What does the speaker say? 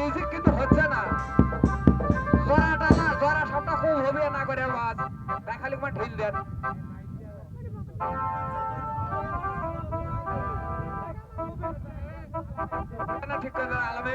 Music কিন্তু হচ্ছে না। জরাটা না, জরা সবটা খুব হবে না করে আওয়াজ। দেখালি কুমার ঢিল দেন। ঠিক করে আলমে।